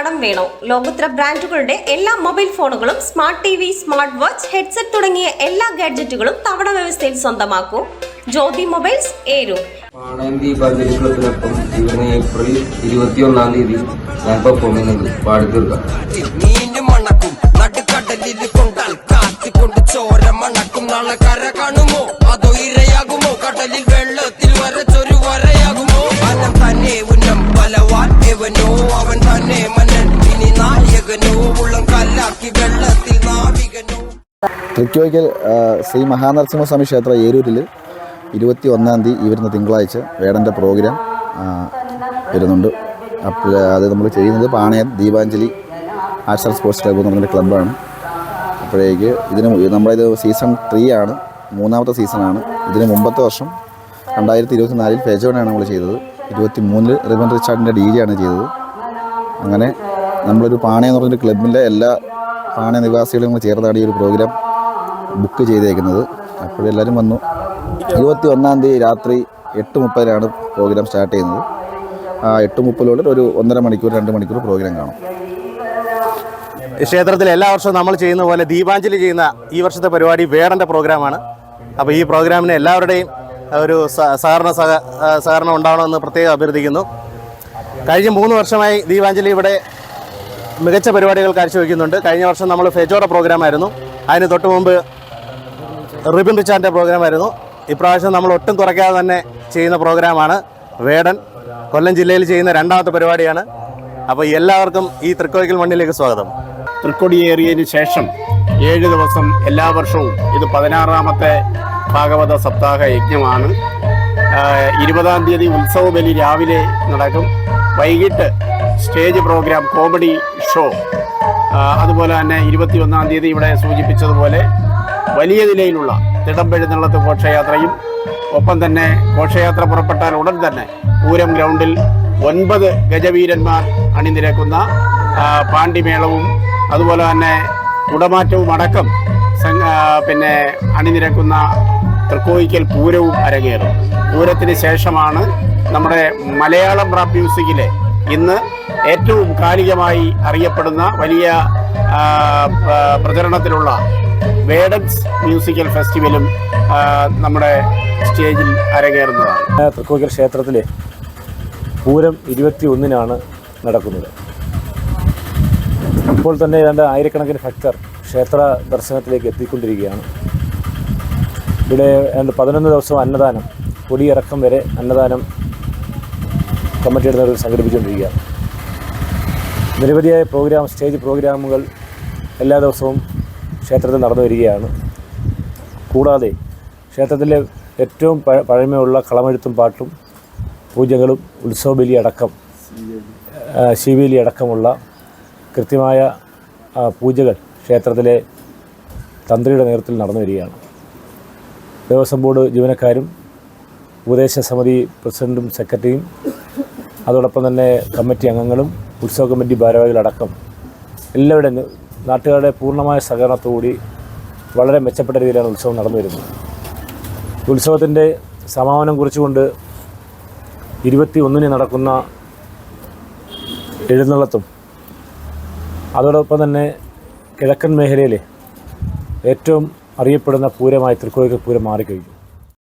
കടം വേണോ? ലോകോത്തര ബ്രാൻഡുകളുടെ എല്ലാ മൊബൈൽ ഫോണുകളും smart T V smart watch headset തുടങ്ങിയ എല്ലാ ഗാഡ്ജറ്റുകളും തവണ വ്യവസ്ഥയിൽ സ്വന്തമാക്കൂ. ജ്യോതി മൊബൈൽസ് ഏരു. ക്ലബിനൊപ്പം ഏപ്രിൽ ഇരുപത്തിയൊന്നാം തീയതി ഞാൻ പെർഫോം ചെയ്യുന്നത് പാടിത്തീർക്കാം മണക്കും നടുക്കടലിൽ കൊണ്ടാൽ കാറ്റ് കൊണ്ട് ചോര മണക്കും. നാളെ കര തൃക്കോയ്ക്കൽ ശ്രീ മഹാനരസിംഹസ്വാമി ക്ഷേത്ര ഏരൂരിൽ ഇരുപത്തി ഒന്നാം തീയതി ഈ വരുന്ന തിങ്കളാഴ്ച വേടന്റെ പ്രോഗ്രാം വരുന്നുണ്ട്. അപ്പോൾ അത് നമ്മൾ ചെയ്യുന്നത് Panayam Deepanjali arts and sports club എന്ന് പറഞ്ഞൊരു ക്ലബ്ബാണ്. അപ്പോഴേക്ക് ഇതിന് നമ്മളിത് സീസൺ ത്രീ ആണ് മൂന്നാമത്തെ സീസണാണ്. ഇതിന് മുമ്പത്തെ വർഷം രണ്ടായിരത്തി ഇരുപത്തി നാലിൽ ഫെജോണാണ് നമ്മൾ ചെയ്തത്. ഇരുപത്തി മൂന്നിൽ റിബൺ റിച്ചാർഡിന്റെ ഡി ആണ് ചെയ്തത്. അങ്ങനെ നമ്മളൊരു പാണയം എന്ന് പറഞ്ഞൊരു ക്ലബിന്റെ എല്ലാ പാണയ നിവാസികളും ചേർന്നാണ് ഈ ഒരു പ്രോഗ്രാം ബുക്ക് ചെയ്തേക്കുന്നത്. അപ്പോഴെല്ലാവരും വന്നു. ഇരുപത്തി ഒന്നാം തീയതി രാത്രി എട്ട് മുപ്പതിനാണ് പ്രോഗ്രാം സ്റ്റാർട്ട് ചെയ്യുന്നത്. ആ എട്ട് മുപ്പതിലൂടെ ഒരു ഒന്നര മണിക്കൂർ രണ്ട് മണിക്കൂർ പ്രോഗ്രാം കാണും. ക്ഷേത്രത്തിൽ എല്ലാ വർഷവും നമ്മൾ ചെയ്യുന്ന പോലെ ദീപാഞ്ജലി ചെയ്യുന്ന ഈ വർഷത്തെ പരിപാടി വേടന്റെ പ്രോഗ്രാമാണ് അപ്പോൾ ഈ പ്രോഗ്രാമിന് എല്ലാവരുടെയും ഒരു സഹകരണ സഹ സഹകരണം ഉണ്ടാവണമെന്ന് പ്രത്യേകം അഭ്യർത്ഥിക്കുന്നു. കഴിഞ്ഞ മൂന്ന് വർഷമായി ദീപാഞ്ജലി ഇവിടെ മികച്ച പരിപാടികൾ കാഴ്ചവെക്കുന്നുണ്ട്. കഴിഞ്ഞ വർഷം നമ്മൾ ഫെജോറ പ്രോഗ്രാമായിരുന്നു അതിന് തൊട്ട് മുമ്പ് റിബിൻ പ്രോഗ്രാം ആയിരുന്നു. ഇപ്രാവശ്യം നമ്മൾ ഒട്ടും കുറയ്ക്കാതെ തന്നെ ചെയ്യുന്ന പ്രോഗ്രാമാണ് വേടൻ കൊല്ലം ജില്ലയിൽ ചെയ്യുന്ന രണ്ടാമത്തെ പരിപാടിയാണ്. അപ്പോൾ എല്ലാവർക്കും ഈ തൃക്കോയ്ക്കൽ മണ്ണിലേക്ക് സ്വാഗതം. തൃക്കൊടിയേറിയതിനു ശേഷം ഏഴ് ദിവസം എല്ലാ വർഷവും ഇത് പതിനാറാമത്തെ ഭാഗവത സപ്താഹ യജ്ഞമാണ്. ഇരുപതാം തീയതി ഉത്സവ ബലി രാവിലെ നടക്കും. വൈകിട്ട് സ്റ്റേജ് പ്രോഗ്രാം കോമഡി ഷോ. അതുപോലെ തന്നെ ഇരുപത്തി ഒന്നാം തീയതി ഇവിടെ സൂചിപ്പിച്ചതുപോലെ വലിയ നിലയിലുള്ള തിടമ്പെഴുന്നള്ളത്ത് ഘോഷയാത്രയും ഒപ്പം തന്നെ ഘോഷയാത്ര പുറപ്പെട്ടാൽ ഉടൻ തന്നെ പൂരം ഗ്രൗണ്ടിൽ ഒൻപത് ഗജവീരന്മാർ അണിനിരക്കുന്ന പാണ്ടിമേളവും അതുപോലെ തന്നെ കുടമാറ്റവും അടക്കം പിന്നെ അണിനിരക്കുന്ന തൃക്കോയിക്കൽ പൂരവും അരങ്ങേറും. പൂരത്തിന് ശേഷമാണ് നമ്മുടെ മലയാളം റാപ്പ് മ്യൂസിക്കിലെ ഇന്ന് ഏറ്റവും കാലികമായി അറിയപ്പെടുന്ന വലിയ പ്രചരണത്തിലുള്ള വേഡൻസ് മ്യൂസിക്കൽ ഫെസ്റ്റിവലും നമ്മുടെ സ്റ്റേജിൽ അരങ്ങേറുന്നതാണ്. തൃക്കോക്കൽ ക്ഷേത്രത്തിൽ പൂരം ഇരുപത്തി ഒന്നിനാണ് നടക്കുന്നത്. ഇപ്പോൾ തന്നെ ഏതാണ്ട് ആയിരക്കണക്കിന് ഭക്തർ ക്ഷേത്ര ദർശനത്തിലേക്ക് എത്തിക്കൊണ്ടിരിക്കുകയാണ്. ഇവിടെ ഏതാണ്ട് പതിനൊന്ന് ദിവസം അന്നദാനം കൊടിയിറക്കം വരെ അന്നദാനം കമ്മിറ്റിയുടെ നേതൃത്വം സംഘടിപ്പിച്ചുകൊണ്ടിരിക്കുകയാണ്. നിരവധിയായ പ്രോഗ്രാം സ്റ്റേജ് പ്രോഗ്രാമുകൾ എല്ലാ ദിവസവും ക്ഷേത്രത്തിൽ നടന്നു വരികയാണ്. കൂടാതെ ക്ഷേത്രത്തിലെ ഏറ്റവും പഴ- പഴമയുള്ള കളമെഴുത്തും പാട്ടും പൂജകളും ഉത്സവബലി അടക്കം ശിവബലി അടക്കമുള്ള കൃത്യമായ പൂജകൾ ക്ഷേത്രത്തിലെ തന്ത്രിയുടെ നേതൃത്വത്തിൽ നടന്നു വരികയാണ്. ദേവസ്വം ബോർഡ് ജീവനക്കാരും ഉപദേശ സമിതി പ്രസിഡന്റും സെക്രട്ടറിയും അതോടൊപ്പം തന്നെ കമ്മിറ്റി അംഗങ്ങളും ഉത്സവ കമ്മിറ്റി ഭാരവാഹികളടക്കം എല്ലാവരുടെ നാട്ടുകാരുടെ പൂർണമായ സഹകരണത്തോടുകൂടി വളരെ മെച്ചപ്പെട്ട രീതിയിലാണ് ഉത്സവം നടന്നു വരുന്നത്. ഉത്സവത്തിന്റെ സമാപനം കുറിച്ചുകൊണ്ട് ഇരുപത്തി ഒന്നിന് നടക്കുന്ന എഴുന്നള്ളത്തും അതോടൊപ്പം തന്നെ കിഴക്കൻ മേഖലയിലെ ഏറ്റവും അറിയപ്പെടുന്ന പൂരമായി തൃക്കോയിക്കൽ പൂരം മാറിക്കഴിഞ്ഞു.